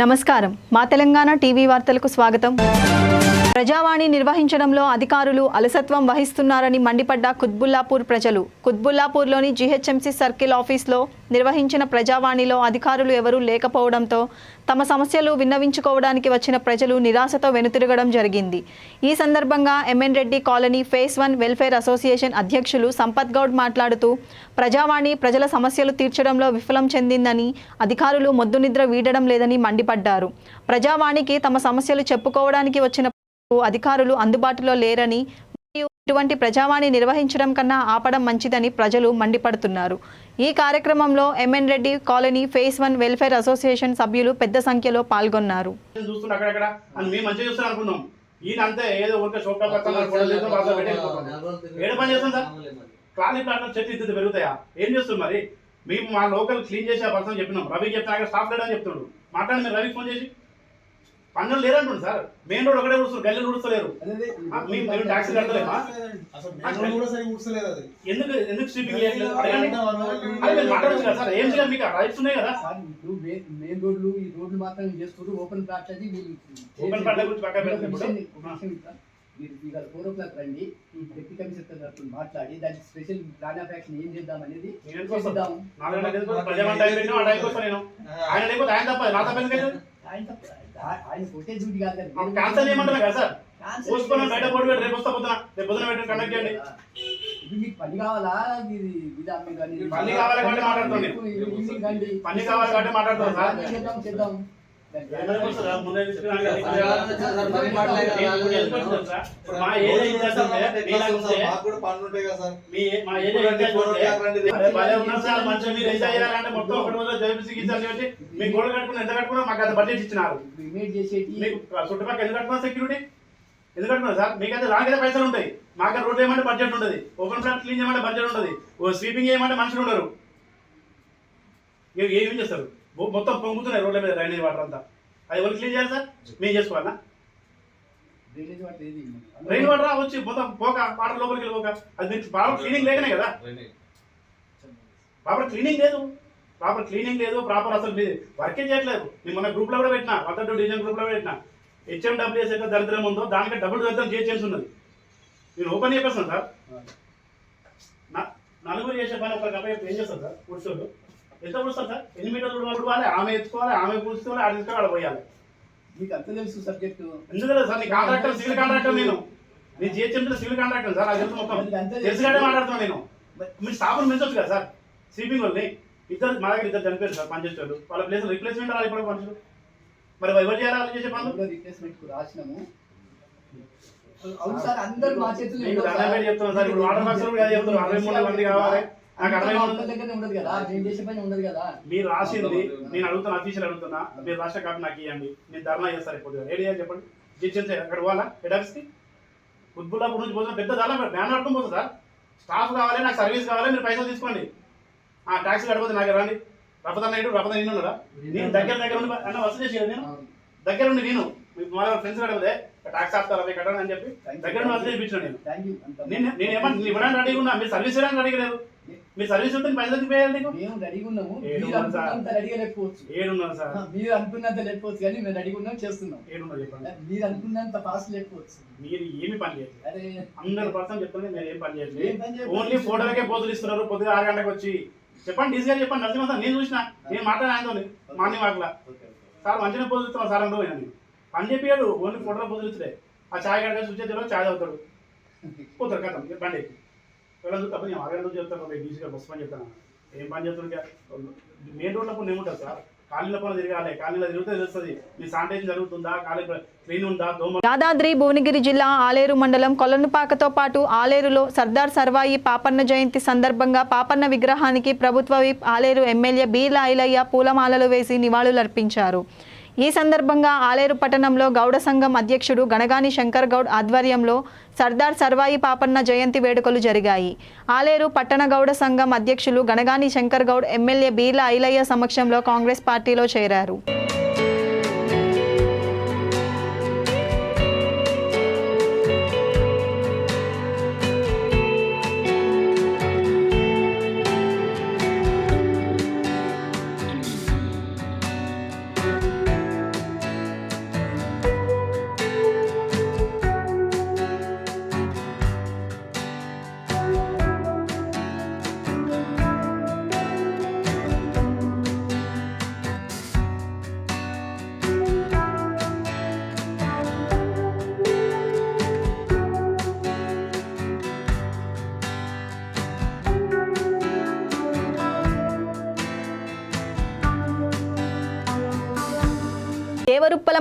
నమస్కారం. మా తెలంగాణ టీవీ వార్తలకు స్వాగతం. ప్రజావాణి నిర్వహించడంలో అధికారులు అలసత్వం వహిస్తున్నారని మండిపడ్డ కుత్బుల్లాపూర్ ప్రజలు. కుత్బుల్లాపూర్లోని జీహెచ్ఎంసీ సర్కిల్ ఆఫీస్లో నిర్వహించిన ప్రజావాణిలో అధికారులు ఎవరూ లేకపోవడంతో తమ సమస్యలు విన్నవించుకోవడానికి వచ్చిన ప్రజలు నిరాశతో వెనుతిరగడం జరిగింది. ఈ సందర్భంగా MN Reddy colony phase one welfare association అధ్యక్షులు సంపత్ గౌడ్ మాట్లాడుతూ ప్రజావాణి ప్రజల సమస్యలు తీర్చడంలో విఫలం చెందిందని అధికారులు మొద్దు నిద్ర వీడడం లేదని మండిపడ్డారు. ప్రజావాణికి తమ సమస్యలు చెప్పుకోవడానికి వచ్చిన అధికారులు అందుబాటులో లేరని మరియు ఇటువంటి ప్రజావాణి నిర్వహించడం కన్నా ఆపడం మంచిదని ప్రజలు మండిపడుతున్నారు. ఈ కార్యక్రమంలో MN Reddy colony phase one welfare association సభ్యులు పెద్ద సంఖ్యలో పాల్గొన్నారు. మేము ఏం చేస్తుంది మరి? మేము మా లోకల్ క్లీన్ చేసే పర్సన్ చెప్పినాం. రవి చెప్తే స్టాఫ్ లేడని చెప్తున్నాడు. మాట్లాడి మీరు రవికి ఫోన్ చేసి. పనులు లేరంటుండు సార్. మెయిన్ రోడ్ ఒకటే ఊడుస్తారు గల్లీ ఊడుస్తలేరు ఆ, మేము మేము ట్యాక్సీ కట్టలేమా ఎందుకు ఎందుకు చేయట్లేదు మాట్లాడచ్చు కదా సార్. ఏం చేయాలి మీకు? రైట్స్ ఉన్నాయి కదా? మెయిన్ రోడ్లు ఈ రోడ్లు మాత్రం చేస్తున్నారు ఓపెన్ ప్లాట్ అది మీరు ఓపెన్ ప్లాట్ల గురించి పక్కన మీరు ఇవాళ ఫోర్ ఓ క్లాక్ రండి ఈ డిప్యూటీ కమిషనర్ తరఫున మాట్లాడి దానికి స్పెషల్ ప్లాన్ ఆఫ్ యాక్షన్ ఏం చేద్దాం అనేది? చేద్దాం. ఆయన కొట్టే డ్యూటీ కాదు కదా. క్యాన్సల్ చేయమంటారా కదా సార్? బయట పెట్టి రేపు వస్తా పొద్దున రేపు పొద్దున పెట్టి కండక్ట్ చేయండి. ఇది మీకు పని కావాలా? ఇది పని కావాలి కాబట్టి రండి. పని కావాలి కాబట్టి సార్. చేద్దాం చేద్దాం. మీ మొత్తం మీ గోడ కట్టుకుని ఎంత కట్టుకున్నా మాకు అంత బడ్జెట్ ఇచ్చినారు చుట్టుపక్కల ఎందుకు కట్టుకున్నా సెక్యూరిటీ ఎందుకు కట్టుకున్నా సార్ మీకైతే రాకైతే పైసలు ఉంటాయి మాకు రోడ్ ఏమంటే బడ్జెట్ ఉండదు ఓపెన్ ప్లాట్ క్లీన్ చేయమంటే బడ్జెట్ ఉండదు ఓ స్వీపింగ్ చేయమంటే మనుషులు ఉండరు మీరు ఏమేం చేస్తారు? మొత్తం పొంగుతున్నాయి రోడ్ల మీద డ్రైనేజ్ వాటర్ అంతా. అది ఎవరు క్లీన్ చేయాలి సార్? మేము చేసుకోవాలా? డ్రైనేజ్ వాటర్ ఏది రైన్ వాటర్ వచ్చి మొత్తం పోక వాటర్ లోపలికి వెళ్ళి పోక. అది మీకు ప్రాపర్ క్లీనింగ్ లేకనే కదా? ప్రాపర్ క్లీనింగ్ లేదు. ప్రాపర్ క్లీనింగ్ లేదు ప్రాపర్ అసలు మీరు వర్కే చేయట్లేదు. నేను మన గ్రూప్లో కూడా పెట్టినా వద్ద డివిజన్ గ్రూప్లో కూడా పెట్టినా. హెచ్ఎండబ్ల్యూఎస్ ఎంత దరిద్రం ఉందో దానికి డబుల్ దరిద్రం చేయాల్సి ఉన్నది. నేను ఓపెన్ చెప్పేస్తాను సార్. నా- నలుగురు చేసే పని ఒక ఏం చేస్తారు సార్? పురుషులు ఎంత పుడుస్తారు సార్? ఎన్ని మీటర్లు పుడవాలి ఆమె ఎత్తుకోవాలి ఆమె పుడుచుకోవాలి ఆడ తీసుకొని ఆడ పోయాలి. మీకు అంత తెలుసు సబ్జెక్టు ఎందుకు సార్? నీ కాంట్రాక్టర్ సివిల్ కాంట్రాక్టర్ నేను. నేను జిహెచ్ఎంసీ సివిల్ కాంట్రాక్టర్ సార్ అది తెలుసు మొత్తం. తెలుసుగానే మాట్లాడుతున్నాను నేను. మీరు స్టాఫ్ని పెంచొచ్చు కదా సార్? స్వీపింగ్ వాళ్ళని. ఇద్దరు మా దగ్గర ఇద్దరు చనిపోయారు సార్ పనిచేసేవాళ్ళు వాళ్ళ ప్లేస్ రిప్లేస్మెంట్ అలా ఇప్పుడు మనుషులు. మరి ఎవరు చేయాలి వాళ్ళు చేసే పనులు? రిప్లేస్మెంట్ రాసినాము. అవును సార్ అందరు మా చేతుల్లో చెప్తున్నాను సార్. ఇప్పుడు వాటర్ బాక్స్ కూడా చెప్తారు అరవై మూడు మంది కావాలి. నాకు దగ్గరనే ఉండదు కదా నేను చేసే పని ఉండదు కదా. మీరు రాసింది నేను అడుగుతున్నా అఫీషియల్ అడుగుతున్నా మీరు రాష్ట్ర కాపీ నాకు ఇవ్వండి నేను ధర్నా చేస్తాను ఇప్పుడు ఏడు చేయాలి చెప్పండి? జిహెచ్ఎంసీ అక్కడ పోవాలా? హెడ్ ఆఫీస్కి ఉద్బుల్లాపూర్ నుంచి పోతున్నా పెద్ద ధర బ్యాన్ పట్టుకొని పోతుంది? సార్ స్టాఫ్ కావాలి నాకు సర్వీస్ కావాలి మీరు పైసలు తీసుకోండి. ఆ ట్యాక్సీ కడిపోతే నాకు రండి. రపదన్న ఇటు రపదన్న ఇన్ని ఉన్నారా నేను దగ్గర దగ్గర ఉండి అన్న వసూలు చేసి నేను. దగ్గర ఉండి నేను. మా ఫ్రెండ్స్ కడిపోతే ట్యాక్స్ ఆపుతారా? మీకు కట్టండి అని చెప్పి దగ్గర ఉండి వసూలు చేయించాను నేను. నేను నేను ఏమన్నా ఇవ్వడానికి రెడీగా ఉన్నా? మీరు సర్వీస్ ఇవ్వడానికి అడిగలేదు మీ సర్వీస్ ఉంటే పైసలు నీకు? మేము రెడీగా ఉన్నాము. మీరు. అనుకున్నంత రెడీగా లేకపోవచ్చు. సార్. మీరు అనుకున్నంత లేకపోవచ్చు కానీ మేము రెడీగా ఉన్నాం చేస్తున్నాం. చెప్పండి. మీరు అనుకున్నంత ఫాస్ట్ లేకపోవచ్చు. మీరు ఏమి పని చేయట్లేదు. అరే. హండ్రెడ్ పర్సెంట్ చెప్తుంది మీరు ఏం పని ఓన్లీ ఫోటోలకే పోజులు ఇస్తున్నారు పొద్దుగా ఆరు గంటలకు వచ్చి. చెప్పండి డీసీ గారు చెప్పండి నరసింహ సార్ నేను చూసిన. నేను మాట్లాడిన ఆయనతో మార్నింగ్ వాక్లా. సార్ మంచిగా పోజులు ఇస్తాను సార్ అందరూ నేను పని చెప్పాడు ఓన్లీ ఫోటోలో పోజులు ఇస్తే ఆ ఛాయ్ గంట చూసే ఛాయ్ అవుతాడు పోతారు కదా బండి. ఎక్కి. వెళ్ళదు తప్ప నేను ఆరు చెప్తాను డీసీ గారు బస్ చెప్తాను. ఏం పని చేస్తున్నా మెయిన్ రోడ్లో పని ఏముంటుంది సార్. యాదాద్రి భువనగిరి జిల్లా ఆలేరు మండలం కొలనుపాకతో పాటు ఆలేరులో సర్దార్ సర్వాయి పాపన్న జయంతి సందర్భంగా పాపన్న విగ్రహానికి ప్రభుత్వ విప్ ఆలేరు ఎమ్మెల్యే బీర్ల లాయిలయ్య పూలమాలలు వేసి నివాళులర్పించారు. ఈ సందర్భంగా ఆలేరు పట్టణంలో గౌడ సంఘం అధ్యక్షుడు గణగాని శంకర్ గౌడ్ ఆధ్వర్యంలో సర్దార్ సర్వాయి పాపన్న జయంతి వేడుకలు జరిగాయి. ఆలేరు పట్టణ గౌడ సంఘం అధ్యక్షులు గణగాని శంకర్ గౌడ్ ఎమ్మెల్యే బీర్ల ఐలయ్య సమక్షంలో కాంగ్రెస్ పార్టీలో చేరారు.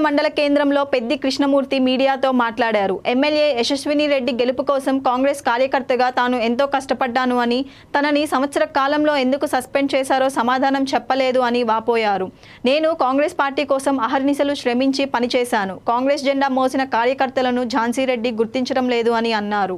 మండల కేంద్రంలో పెద్ది కృష్ణమూర్తి మీడియాతో మాట్లాడారు. ఎమ్మెల్యే యశస్విని రెడ్డి గెలుపు కోసం కాంగ్రెస్ కార్యకర్తగా తాను ఎంతో కష్టపడ్డాను అని తనని సంవత్సర కాలంలో ఎందుకు సస్పెండ్ చేశారో సమాధానం చెప్పలేదు అని వాపోయారు. నేను కాంగ్రెస్ పార్టీ కోసం అహర్నిశలు శ్రమించి పనిచేశాను. కాంగ్రెస్ జెండా మోసిన కార్యకర్తలను ఝాన్సీ రెడ్డి గుర్తించడం లేదు అని అన్నారు.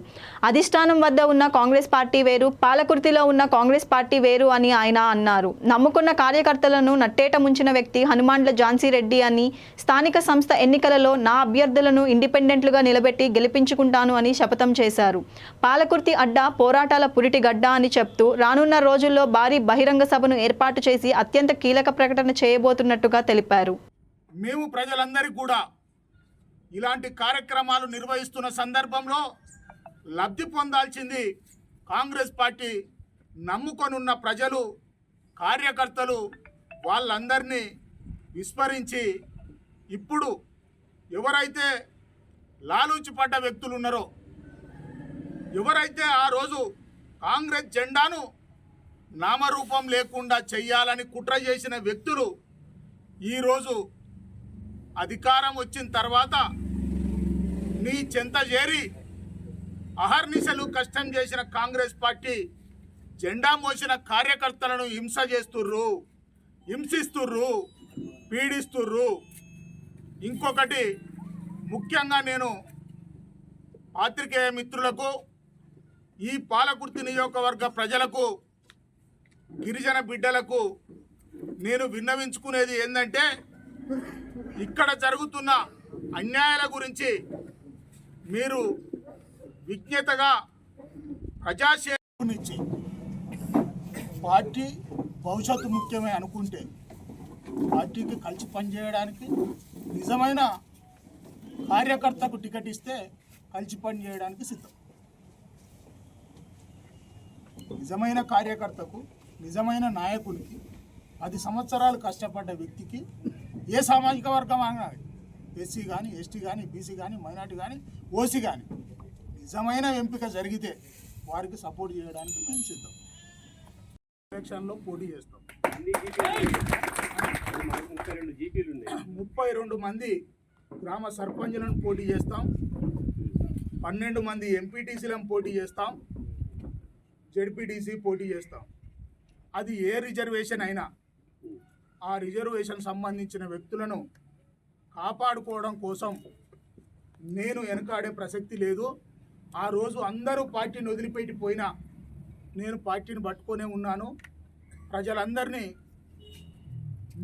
అధిష్టానం వద్ద ఉన్న కాంగ్రెస్ పార్టీ వేరు పాలకుర్తిలో ఉన్న కాంగ్రెస్ పార్టీ వేరు అని ఆయన అన్నారు. నమ్ముకున్న కార్యకర్తలను నట్టేట ముంచిన వ్యక్తి హనుమాండ్ల ఝాన్సీ రెడ్డి అని స్థానిక సంస్థ ఎన్నికలలో నా అభ్యర్థులను ఇండిపెండెంట్లుగా నిలబెట్టి గెలిపించుకుంటాను అని శపథం చేశారు. పాలకుర్తి అడ్డా పోరాటాల పురిటి గడ్డ అని చెప్తూ రానున్న రోజుల్లో భారీ బహిరంగ సభను ఏర్పాటు చేసి అత్యంత కీలక ప్రకటన చేయబోతున్నట్టుగా తెలిపారు. మేము ప్రజలందరికీ కూడా ఇలాంటి కార్యక్రమాలు నిర్వహిస్తున్న సందర్భంలో లబ్ధి పొందాల్సింది కాంగ్రెస్ పార్టీ నమ్ముకొనున్న ప్రజలు కార్యకర్తలు వాళ్ళందరినీ విస్మరించి ఇప్పుడు ఎవరైతే లాలూచి పడ్డ వ్యక్తులు ఉన్నారో ఎవరైతే ఆ రోజు కాంగ్రెస్ జెండాను నామరూపం లేకుండా చెయ్యాలని కుట్ర చేసిన వ్యక్తులు ఈరోజు అధికారం వచ్చిన తర్వాత నీ చెంత చేరి అహర్నిశలు కష్టం చేసిన కాంగ్రెస్ పార్టీ జెండా మోసిన కార్యకర్తలను హింస చేస్తుర్రు హింసిస్తుర్రు పీడిస్తుర్రు. ఇంకొకటి ముఖ్యంగా నేను పాత్రికేయ మిత్రులకు ఈ పాలకుర్తి నియోజకవర్గ ప్రజలకు గిరిజన బిడ్డలకు నేను విన్నవించుకునేది ఏంటంటే ఇక్కడ జరుగుతున్న అన్యాయాల గురించి మీరు విజ్ఞతగా ప్రజాసేవనిచ్చి పార్టీ భవిష్యత్తు ముఖ్యమే అనుకుంటే పార్టీకి కలిసి పనిచేయడానికి నిజమైన కార్యకర్తకు టికెట్ ఇస్తే కలిసి పని చేయడానికి సిద్ధం. నిజమైన కార్యకర్తకు నిజమైన నాయకునికి పది సంవత్సరాలు కష్టపడ్డ వ్యక్తికి ఏ సామాజిక వర్గం అనాలి ఎస్సీ కానీ ఎస్టీ కానీ బీసీ కానీ మైనార్టీ కానీ ఓసీ కానీ నిజమైన ఎంపిక జరిగితే వారికి సపోర్ట్ చేయడానికి మేము సిద్ధం. ఎలక్షన్లో పోటీ చేస్తాం. ముప్పై రెండు మంది గ్రామ సర్పంచులను పోటీ చేస్తాం. పన్నెండు మంది ఎంపీటీసీలను పోటీ చేస్తాం. జడ్పీటీసీ పోటీ చేస్తాం. అది ఏ రిజర్వేషన్ అయినా ఆ రిజర్వేషన్ సంబంధించిన వ్యక్తులను కాపాడుకోవడం కోసం నేను వెనకాడే ప్రసక్తి లేదు. ఆ రోజు అందరూ పార్టీని వదిలిపెట్టి పోయినా నేను పార్టీని పట్టుకొనే ఉన్నాను. ప్రజలందరినీ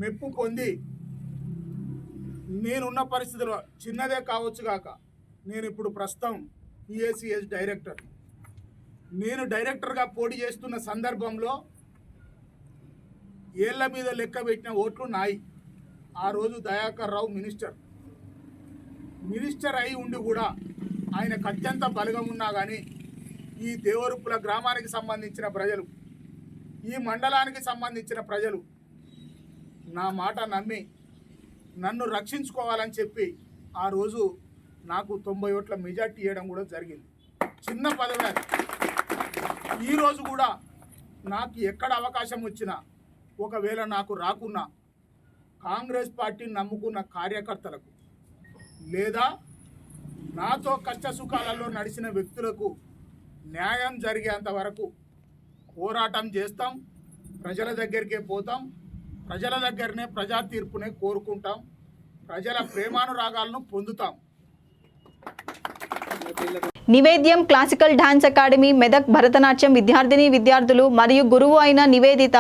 మెప్పు పొంది నేనున్న పరిస్థితిలో చిన్నదే కావచ్చు కాక నేను ఇప్పుడు ప్రస్తుతం పిఎస్సిఎస్ డైరెక్టర్. నేను డైరెక్టర్గా పోటీ చేస్తున్న సందర్భంలో ఏళ్ళ మీద లెక్క పెట్టిన ఓట్లు నాయి. ఆ రోజు దయాకర్ రావు మినిస్టర్. మినిస్టర్ అయి ఉండి కూడా ఆయనకు అత్యంత బలగం ఉన్నా కానీ ఈ దేవరుప్పుల గ్రామానికి సంబంధించిన ప్రజలు ఈ మండలానికి సంబంధించిన ప్రజలు నా మాట నమ్మి నన్ను రక్షించుకోవాలని చెప్పి ఆ రోజు నాకు తొంభై ఓట్ల మెజార్టీ ఇవ్వడం కూడా జరిగింది. చిన్న పదవి ఈరోజు కూడా నాకు ఎక్కడ అవకాశం వచ్చినా ఒకవేళ నాకు రాకున్నా కాంగ్రెస్ పార్టీని నమ్ముకున్న కార్యకర్తలకు లేదా నాతో కష్ట సుఖాలలో నడిచిన వ్యక్తులకు న్యాయం జరిగేంత వరకు పోరాటం చేస్తాం ప్రజల దగ్గరికే పోతాం ప్రజల దగ్గరనే ప్రజా తీర్పునే కోరుకుంటాం. ప్రజల ప్రేమానురాగాలను పొందుతాం. Nivedyam classical dance academy Medak Bharatanatyam విద్యార్థిని విద్యార్థులు మరియు గురువు అయిన నివేదిత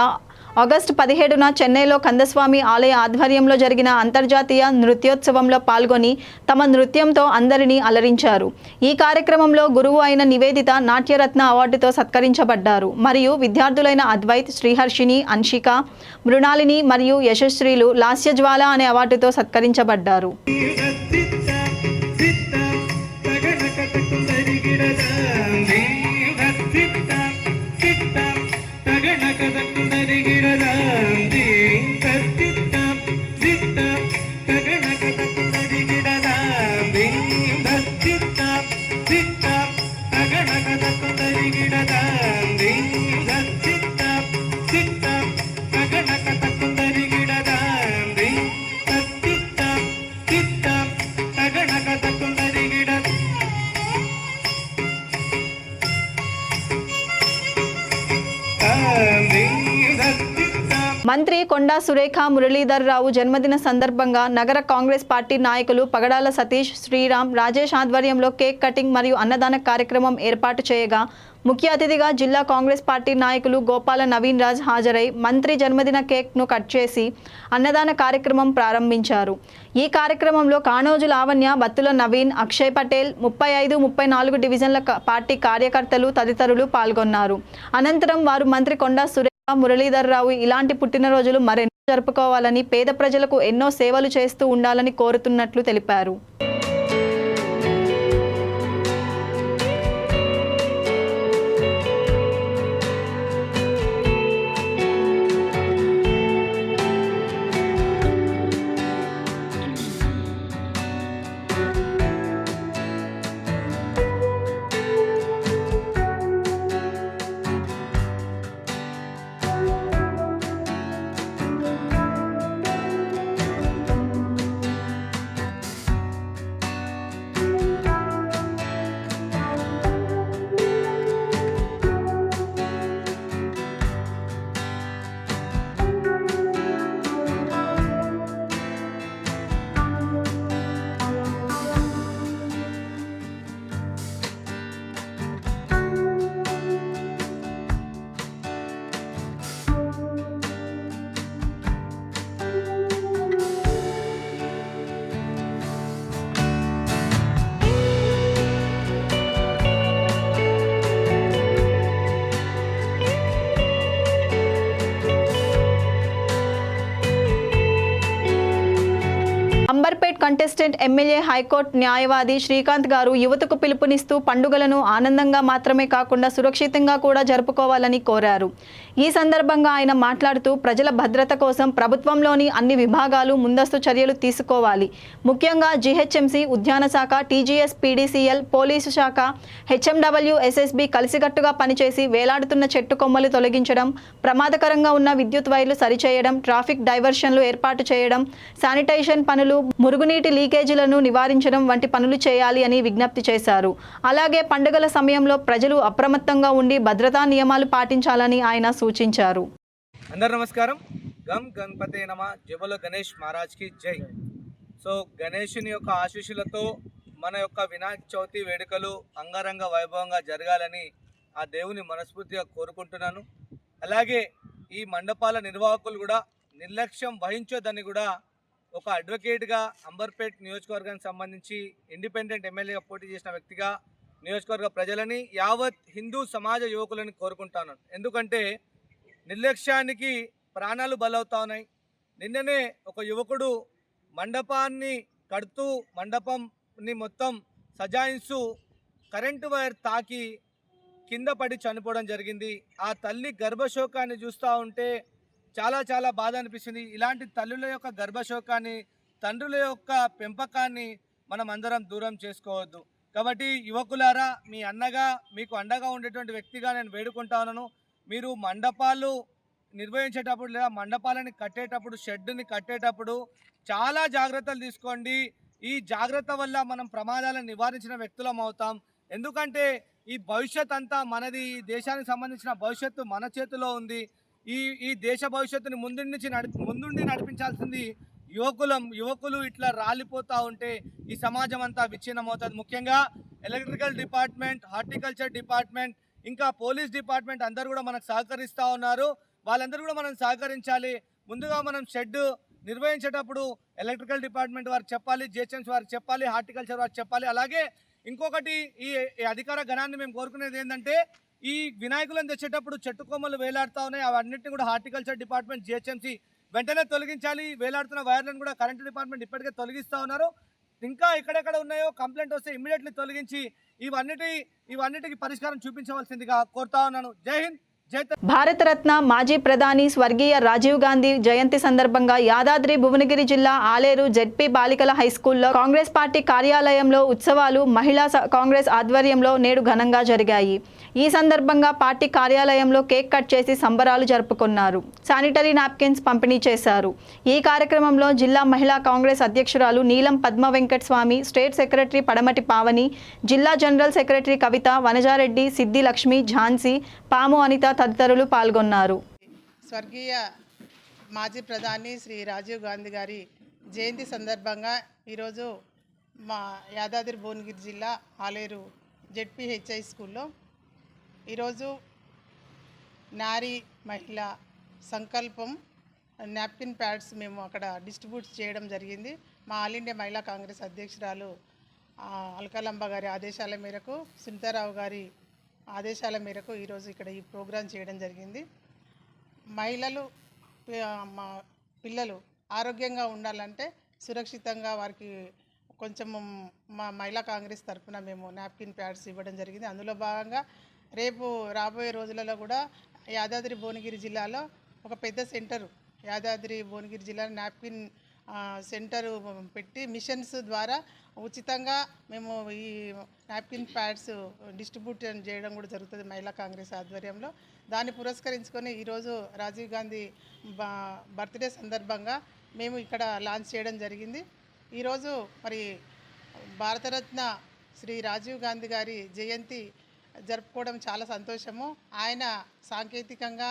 ఆగస్టు పదిహేడున చెన్నైలో కందస్వామి ఆలయ ఆధ్వర్యంలో జరిగిన అంతర్జాతీయ నృత్యోత్సవంలో పాల్గొని తమ నృత్యంతో అందరినీ అలరించారు. ఈ కార్యక్రమంలో గురువు అయిన నివేదిత నాట్యరత్న అవార్డుతో సత్కరించబడ్డారు. మరియు విద్యార్థులైన అద్వైత్ శ్రీహర్షిని అన్షిక మృణాలిని మరియు యశశ్రీలు లాస్యజ్వాల అనే అవార్డుతో సత్కరించబడ్డారు. సురేఖ మురళీధర్ రావు జన్మదిన సందర్భంగా నగర కాంగ్రెస్ పార్టీ నాయకులు పగడాల సతీష్ శ్రీరామ్ రాజేష్ ఆధ్వర్యంలో కేక్ కటింగ్ మరియు అన్నదాన కార్యక్రమం ఏర్పాటు చేయగా ముఖ్య అతిథిగా జిల్లా కాంగ్రెస్ పార్టీ నాయకులు గోపాల నవీన్ రాజ్ హాజరై మంత్రి జన్మదిన కేక్ను కట్ చేసి అన్నదాన కార్యక్రమం ప్రారంభించారు. ఈ కార్యక్రమంలో కానోజు లావణ్య బత్తుల నవీన్ అక్షయ్ పటేల్ ముప్పై ఐదు ముప్పై నాలుగు డివిజన్ల పార్టీ కార్యకర్తలు తదితరులు పాల్గొన్నారు. అనంతరం వారు మంత్రి కొండా సురే మురళీధరరావు ఇలాంటి పుట్టినరోజులు మరెన్నో జరుపుకోవాలని పేద ప్రజలకు ఎన్నో సేవలు చేస్తూ ఉండాలని కోరుతున్నట్లు తెలిపారు. కంటెస్టెంట్ ఎమ్మెల్యే హైకోర్టు న్యాయవాది శ్రీకాంత్ గారు యువతకు పిలుపునిస్తూ పండుగలను ఆనందంగా మాత్రమే కాకుండా సురక్షితంగా కూడా జరుపుకోవాలని కోరారు. ఈ సందర్భంగా ఆయన మాట్లాడుతూ ప్రజల భద్రత కోసం ప్రభుత్వంలోని అన్ని విభాగాలు ముందస్తు చర్యలు తీసుకోవాలి. ముఖ్యంగా జీహెచ్ఎంసీ ఉద్యాన శాఖ టీజీఎస్ పీడీసీఎల్ పోలీసు శాఖ హెచ్ఎండబ్ల్యూ ఎస్ఎస్బి కలిసికట్టుగా పనిచేసి వేలాడుతున్న చెట్టు కొమ్మలు తొలగించడం ప్రమాదకరంగా ఉన్న విద్యుత్ వైర్లు సరిచేయడం ట్రాఫిక్ డైవర్షన్లు ఏర్పాటు చేయడం శానిటైజేషన్ పనులు మురుగునీటి లీకేజీలను నివారించడం వంటి పనులు చేయాలి అని విజ్ఞప్తి చేశారు. అలాగే పండుగల సమయంలో ప్రజలు అప్రమత్తంగా ఉండి భద్రతా నియమాలు పాటించాలని ఆయన సూచించారు. అందరు నమస్కారం. గమ్ గణపతే నమ. జబలో గణేష్ మహారాజ్కి జై. సో గణేషుని యొక్క ఆశీస్సులతో మన యొక్క వినాయక చవితి వేడుకలు అంగరంగ వైభవంగా జరగాలని ఆ దేవుని మనస్ఫూర్తిగా కోరుకుంటున్నాను. అలాగే ఈ మండపాల నిర్వాహకులు కూడా నిర్లక్ష్యం వహించొద్దని కూడా ఒక అడ్వకేట్గా అంబర్పేట్ నియోజకవర్గానికి సంబంధించి ఇండిపెండెంట్ ఎమ్మెల్యేగా పోటీ చేసిన వ్యక్తిగా నియోజకవర్గ ప్రజలని యావత్ హిందూ సమాజ యువకులని కోరుకుంటాను. ఎందుకంటే నిర్లక్ష్యానికి ప్రాణాలు బలవుతా ఉన్నాయి నిన్ననే ఒక యువకుడు మండపాన్ని కడుతూ మండపంని మొత్తం సజాయిస్తూ కరెంటు వైర్ తాకి కింద పడి చనిపోవడం జరిగింది. ఆ తల్లి గర్భశోకాన్ని చూస్తూ ఉంటే చాలా చాలా బాధ అనిపిస్తుంది. ఇలాంటి తల్లుల యొక్క గర్భశోకాన్ని తండ్రుల యొక్క పెంపకాన్ని మనం అందరం దూరం చేసుకోవద్దు. కాబట్టి యువకులారా మీ అన్నగా మీకు అండగా ఉండేటువంటి వ్యక్తిగా నేను వేడుకుంటాను మీరు మండపాలు నిర్వహించేటప్పుడు లేదా మండపాలని కట్టేటప్పుడు షెడ్ని కట్టేటప్పుడు చాలా జాగ్రత్తలు తీసుకోండి. ఈ జాగ్రత్త వల్ల మనం ప్రమాదాలను నివారించిన వ్యక్తులం అవుతాం. ఎందుకంటే ఈ భవిష్యత్ అంతా మనది. ఈ దేశానికి సంబంధించిన భవిష్యత్తు మన చేతిలో ఉంది. ఈ ఈ దేశ భవిష్యత్తుని ముందు నుంచి నడిపి ముందుండి నడిపించాల్సింది యువకులం యువకులు ఇట్లా రాలిపోతూ ఉంటే ఈ సమాజం అంతా విచ్ఛిన్నమవుతుంది. ముఖ్యంగా ఎలక్ట్రికల్ డిపార్ట్మెంట్ హార్టికల్చర్ డిపార్ట్మెంట్ ఇంకా పోలీస్ డిపార్ట్మెంట్ అందరు కూడా మనకు సహకరిస్తూ ఉన్నారు. వాళ్ళందరూ కూడా మనం సహకరించాలి. ముందుగా మనం షెడ్ నిర్వహించేటప్పుడు ఎలక్ట్రికల్ డిపార్ట్మెంట్ వారు చెప్పాలి జిహెచ్ఎంసీ వారు చెప్పాలి హార్టికల్చర్ వారు చెప్పాలి. అలాగే ఇంకొకటి ఈ ఈ అధికార గణాన్ని మేము కోరుకునేది ఏంటంటే ఈ వినాయకులను తెచ్చేటప్పుడు చెట్టు కొమ్మలు వేలాడుతూ ఉన్నాయి. అవన్నింటినీ కూడా హార్టికల్చర్ డిపార్ట్మెంట్ జిహెచ్ఎంసీ వెంటనే తొలగించాలి. వేలాడుతున్న వైర్లను కూడా కరెంటు డిపార్ట్మెంట్ ఇప్పటికే తొలగిస్తూ ఉన్నారు. ఇంకా ఎక్కడెక్కడ ఉన్నాయో కంప్లైంట్ వస్తే ఇమ్మీడియట్లీ తొలగించి ఇవన్నిటి ఇవన్నిటికి పరిష్కారం చూపించవలసిందిగా కోరుతా ఉన్నాను. జై హింద్ భారతరత్న మాజీ ప్రధాని స్వర్గీయ రాజీవ్ గాంధీ జయంతి సందర్భంగా యాదాద్రి భువనగిరి జిల్లా ఆలేరు జెడ్పీ బాలికల హైస్కూల్లో కాంగ్రెస్ పార్టీ కార్యాలయంలో ఉత్సవాలు మహిళా స- కాంగ్రెస్ ఆధ్వర్యంలో నేడు ఘనంగా జరిగాయి. ఈ సందర్భంగా పార్టీ కార్యాలయంలో కేక్ కట్ చేసి సంబరాలు జరుపుకున్నారు. శానిటరీ నాప్కిన్స్ పంపిణీ చేశారు. ఈ కార్యక్రమంలో జిల్లా మహిళా కాంగ్రెస్ అధ్యక్షురాలు నీలం పద్మ వెంకట్ స్వామి స్టేట్ సెక్రటరీ పడమటి పావని జిల్లా జనరల్ సెక్రటరీ కవిత వనజారెడ్డి సిద్ధి లక్ష్మి ఝాన్సీ పాము అనిత తదితరులు పాల్గొన్నారు. స్వర్గీయ మాజీ ప్రధాని శ్రీ రాజీవ్ గాంధీ గారి జయంతి సందర్భంగా ఈరోజు మా యాదాద్రి భువనగిరి జిల్లా ఆలేరు జెడ్పిహెచ్ఐ స్కూల్లో ఈరోజు నారీ మహిళ సంకల్పం నాప్కిన్ ప్యాడ్స్ మేము అక్కడ డిస్ట్రిబ్యూట్ చేయడం జరిగింది. మా ఆల్ ఇండియా మహిళా కాంగ్రెస్ అధ్యక్షురాలు అల్కలంబ గారి ఆదేశాల మేరకు సునీతారావు గారి ఆదేశాల మేరకు ఈరోజు ఇక్కడ ఈ ప్రోగ్రాం చేయడం జరిగింది. మహిళలు మా పిల్లలు ఆరోగ్యంగా ఉండాలంటే సురక్షితంగా వారికి కొంచెం మా మహిళా కాంగ్రెస్ తరఫున మేము నాప్కిన్ ప్యాడ్స్ ఇవ్వడం జరిగింది. అందులో భాగంగా రేపు రాబోయే రోజులలో కూడా యాదాద్రి భువనగిరి జిల్లాలో ఒక పెద్ద సెంటరు యాదాద్రి భువనగిరి జిల్లా నాప్కిన్ సెంటరు పెట్టి మిషన్స్ ద్వారా ఉచితంగా మేము ఈ నాప్కిన్ ప్యాడ్స్ డిస్ట్రిబ్యూట్ చేయడం కూడా జరుగుతుంది మహిళా కాంగ్రెస్ ఆధ్వర్యంలో. దాన్ని పురస్కరించుకొని ఈరోజు రాజీవ్ గాంధీ బ- బర్త్డే సందర్భంగా మేము ఇక్కడ లాంచ్ చేయడం జరిగింది. ఈరోజు మరి భారతరత్న శ్రీ రాజీవ్ గాంధీ గారి జయంతి జరుపుకోవడం చాలా సంతోషము. ఆయన సాంకేతికంగా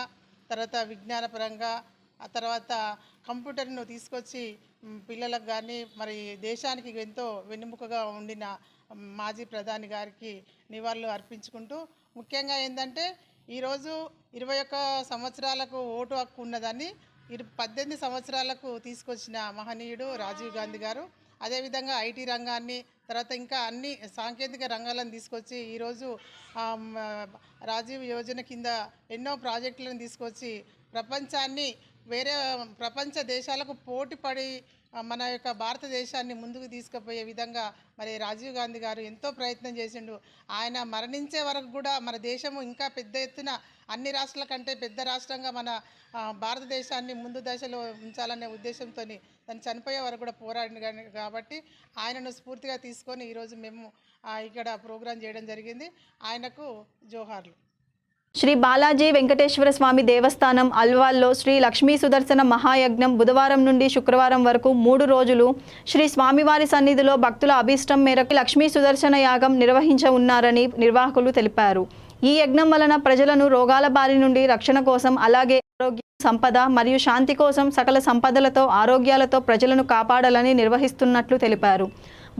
తర్వాత విజ్ఞానపరంగా ఆ తర్వాత కంప్యూటర్ను తీసుకొచ్చి పిల్లలకు కానీ మరి దేశానికి ఎంతో వెన్నుముకగా ఉండిన మాజీ ప్రధాని గారికి నివాళులు అర్పించుకుంటూ ముఖ్యంగా ఏంటంటే ఈరోజు ఇరవై ఒక్క సంవత్సరాలకు ఓటు హక్కు ఉన్నదాన్ని ఇరు పద్దెనిమిది సంవత్సరాలకు తీసుకొచ్చిన మహనీయుడు రాజీవ్ గాంధీ గారు. అదేవిధంగా ఐటీ రంగాన్ని తర్వాత ఇంకా అన్ని సాంకేతిక రంగాలను తీసుకొచ్చి ఈరోజు రాజీవ్ యోజన కింద ఎన్నో ప్రాజెక్టులను తీసుకొచ్చి ప్రపంచాన్ని వేరే ప్రపంచ దేశాలకు పోటీపడి మన యొక్క భారతదేశాన్ని ముందుకు తీసుకుపోయే విధంగా మరి రాజీవ్ గాంధీ గారు ఎంతో ప్రయత్నం చేసిండు. ఆయన మరణించే వరకు కూడా మన దేశము ఇంకా పెద్ద ఎత్తున అన్ని రాష్ట్రాల కంటే పెద్ద రాష్ట్రంగా మన భారతదేశాన్ని ముందు దశలో ఉంచాలనే ఉద్దేశంతో తను చనిపోయే వరకు కూడా పోరాడిన కాబట్టి ఆయనను స్ఫూర్తిగా తీసుకొని ఈరోజు మేము ఇక్కడ ప్రోగ్రాం చేయడం జరిగింది. ఆయనకు జోహార్లు. శ్రీ బాలాజీ వెంకటేశ్వర స్వామి దేవస్థానం అల్వాల్లో శ్రీ లక్ష్మీ సుదర్శన మహాయజ్ఞం బుధవారం నుండి శుక్రవారం వరకు మూడు రోజులు శ్రీ స్వామివారి సన్నిధిలో భక్తుల అభీష్టం మేరకు లక్ష్మీ సుదర్శన యాగం నిర్వహించ ఉన్నారని నిర్వాహకులు తెలిపారు. ఈ యజ్ఞం వలన ప్రజలను రోగాల బారి నుండి రక్షణ కోసం అలాగే సంపద మరియు శాంతి కోసం సకల సంపదలతో ఆరోగ్యాలతో ప్రజలను కాపాడాలని నిర్వహిస్తున్నట్లు తెలిపారు.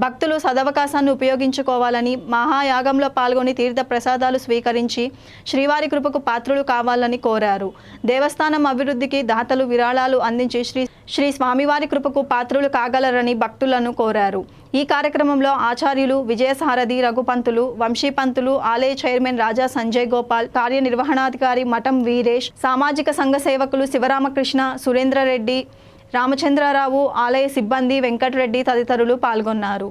భక్తులు సదవకాశాన్ని ఉపయోగించుకోవాలని మహాయాగంలో పాల్గొని తీర్థ ప్రసాదాలు స్వీకరించి శ్రీవారి కృపకు పాత్రులు కావాలని కోరారు. దేవస్థానం అభివృద్ధికి దాతలు విరాళాలు అందించి శ్రీ శ్రీ స్వామివారి కృపకు పాత్రులు కాగలరని భక్తులను కోరారు. ఈ కార్యక్రమంలో ఆచార్యులు విజయసారథి రఘుపంతులు వంశీపంతులు ఆలయ చైర్మన్ రాజా సంజయ్ గోపాల్ కార్యనిర్వహణాధికారి మఠం వీరేష్ సామాజిక సంఘ సేవకులు శివరామకృష్ణ సురేంద్రరెడ్డి రామచంద్రారావు ఆలయ సిబ్బంది వెంకటరెడ్డి తదితరులు పాల్గొన్నారు.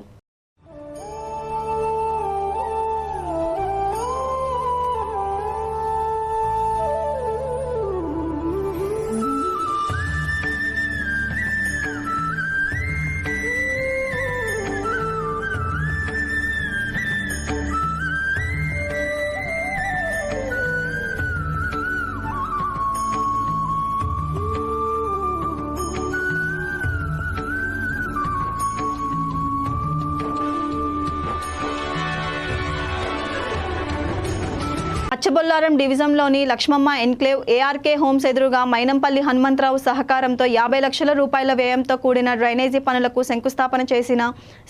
అచ్చబొల్లారం డివిజన్లోని లక్ష్మమ్మ ఎన్క్లేవ్ ఏఆర్కే హోమ్స్ ఎదురుగా మైనంపల్లి హనుమంతరావు సహకారంతో యాభై లక్షల రూపాయల వ్యయంతో కూడిన డ్రైనేజీ పనులకు శంకుస్థాపన చేసిన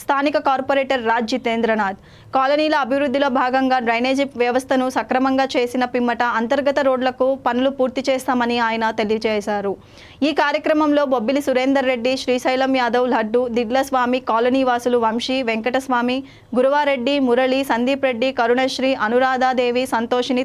స్థానిక కార్పొరేటర్ రాజ్ జితేంద్రనాథ్. కాలనీల అభివృద్ధిలో భాగంగా డ్రైనేజీ వ్యవస్థను సక్రమంగా చేసిన పిమ్మట అంతర్గత రోడ్లకు పనులు పూర్తి చేస్తామని ఆయన తెలియజేశారు. ఈ కార్యక్రమంలో బొబ్బిలి సురేందర్ రెడ్డి శ్రీశైలం యాదవ్ లడ్డు దిడ్లస్వామి కాలనీ వాసులు వంశీ వెంకటస్వామి గురువారెడ్డి మురళి సందీప్ రెడ్డి కరుణశ్రీ అనురాధాదేవి సంతోషిని